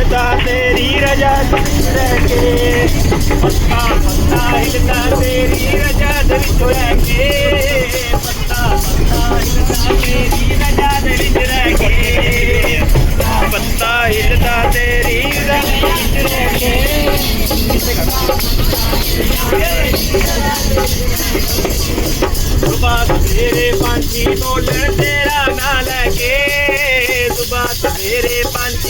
ਸਦਾ ਤੇਰੀ ਰਜਾ ਵਿੱਚ ਰਹਿ ਕੇ। ਪੱਤਾ ਪੱਤਾ ਹਿਲਦਾ ਤੇਰੀ ਰਜਾ ਦੇ ਵਿੱਚ ਰਹਿ ਕੇ। ਪੱਤਾ ਪੱਤਾ ਹਿਲਦਾ ਤੇਰੀ ਰਜਾ ਦੇ ਵਿੱਚ ਰਹਿ ਕੇ। ਪੱਤਾ ਹਿਲਦਾ ਤੇਰੀ ਰਜਾ ਦੇ ਵਿੱਚ ਰਹਿ ਕੇ। ਸੁਬਾਹ ਸਵੇਰੇ ਪੰਛੀ ਬੋਲਣ ਤੇਰਾ ਨਾਂ ਲੈ ਕੇ। ਸੁਬਾਹ ਸਵੇਰੇ ਪੰਛੀ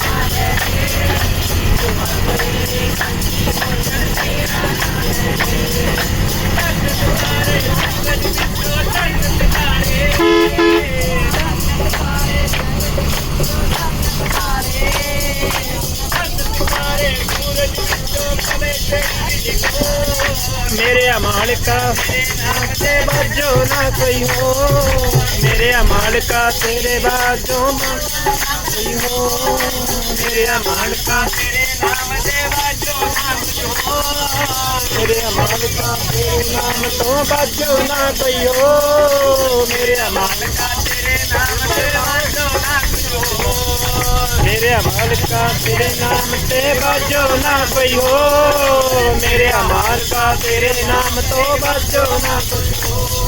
मालिका तेरे बाजो ना कोई हो। मेरे का तेरे बाजो कोई हो। मेरे मालिका तेरे नाम से बाजो ना कोई हो। मेरे का तेरे नाम तो बाजो ना कोई हो। मेरे मालिका ਮੇਰੇ ਮਾਲਕਾ, ਤੇਰੇ ਨਾਮ ਤੇ ਬਾਜੋ ਨਾ ਕੋਈ ਹੋ ਮੇਰੇ ਮਾਲਕਾ, ਤੇਰੇ ਨਾਮ ਤੋਂ ਬਾਜੋ ਨਾ ਕੋਈ ਹੋ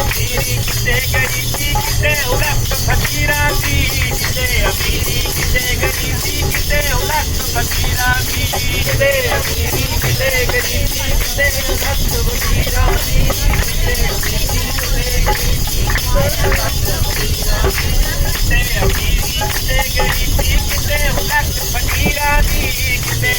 ਅਮੀਰੀ ਕਿਤੇ ਗਰੀਬੀ ਕਿਤੇ ਉਲਟ ਫਕੀਰਾਂ ਦੀ ਕਿਤੇ ਅਮੀਰੀ ਕਿਤੇ ਗਰੀਬੀ ਕਿਤੇ ਉਲਟ ਫਕੀਰਾਂ ਦੀ ਕਿਤੇ ਅਮੀਰੀ ਕਿਤੇ ਗਰੀਬੀ ਕਿਤੇ ਉਲਟ ਫਕੀਰਾਂ ਦੀ ਕਿਤੇ ਅਮੀਰੀ ਕਿਤੇ ਗਰੀਬੀ ਕਿਤੇ ਉਲਟ ਫਕੀਰਾਂ ਦੀ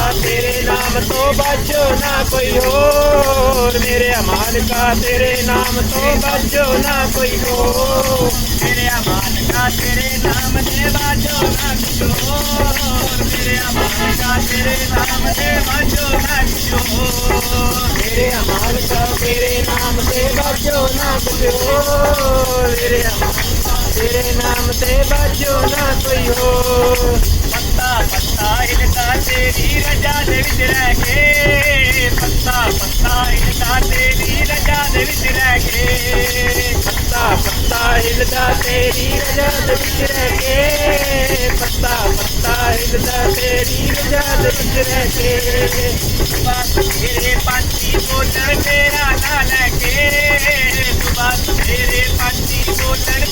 का तेरे नाम तो बचो ना कोई और मेरे अमान का तेरे नाम तो बचो ना कोई और मेरे अमान का तेरे नाम से बचो ना किशोर मेरे अमान का तेरे नाम से बचो ना किशोर मेरे अमान का तेरे नाम से बचो ना किशोर मेरे अमान तेरे नाम से बचो ना कोई और ਪੱਤਾ ਹਿਲਦਾ ਤੇਰੀ ਰਜਾ ਦੇ ਵਿੱਚ ਰਹਿ ਕੇ। ਪੱਤਾ ਪੱਤਾ ਹਿਲਦਾ ਤੇਰੀ ਰਜਾ ਦੇ ਵਿੱਚ ਰਹਿ ਕੇ। ਪੱਤਾ ਪੱਤਾ ਹਿਲਦਾ ਤੇਰੀ ਰਜਾ ਦੇ ਵਿੱਚ ਰਹਿ ਕੇ। ਪੱਤਾ ਪੱਤਾ ਹਿਲਦਾ ਤੇਰੀ ਰਜਾ ਦੇ ਵਿੱਚ ਰਹਿ ਕੇ। ਬਸ ਤੇਰੇ ਪੰਛੀ ਬੋਲਣ ਤੇਰਾ ਨਾਂ ਲੈ ਕੇ। ਬਸ ਤੇਰੇ ਪੰਛੀ ਬੋਲਣ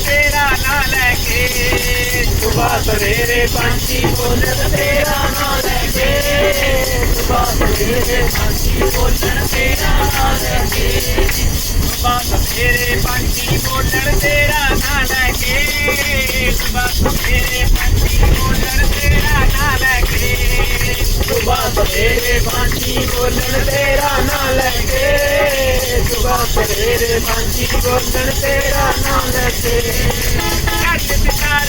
ਸੁਬਾ ਸਵੇਰੇ ਪੰਛੀ ਬੋਲਣ ਤੇਰਾ ਨਾਂ ਲੈ ਕੇ ਸੁਬਾ ਸਵੇਰੇ ਪੰਛੀ ਬੋਲਣ ਤੇਰਾ ਨਾਂ ਲੈ ਕੇ ਸੁਬਾ ਸਵੇਰੇ ਪੰਛੀ ਬੋਲਣ ਤੇਰਾ ਨਾਂ ਲੈ ਕੇ ਸੁਬਾ ਸਵੇਰੇ ਪੰਛੀ ਬੋਲਣ ਤੇਰਾ ਨਾਂ ਲੈ ਕੇ ਸੁਬਾ ਸਵੇਰੇ ਪੰਛੀ ਬੋਲਣ ਤੇਰਾ ਨਾਂ ਲੈ ਕੇ ਸੁਬਾ ਸਵੇਰੇ ਪੰਛੀ ਬੋਲਣ ਤੇਰਾ ਨਾਂ ਲੈ ਕੇ।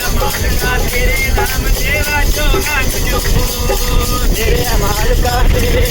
मालिका तेरे नाम देवा चौका तेरे मालिका तेरे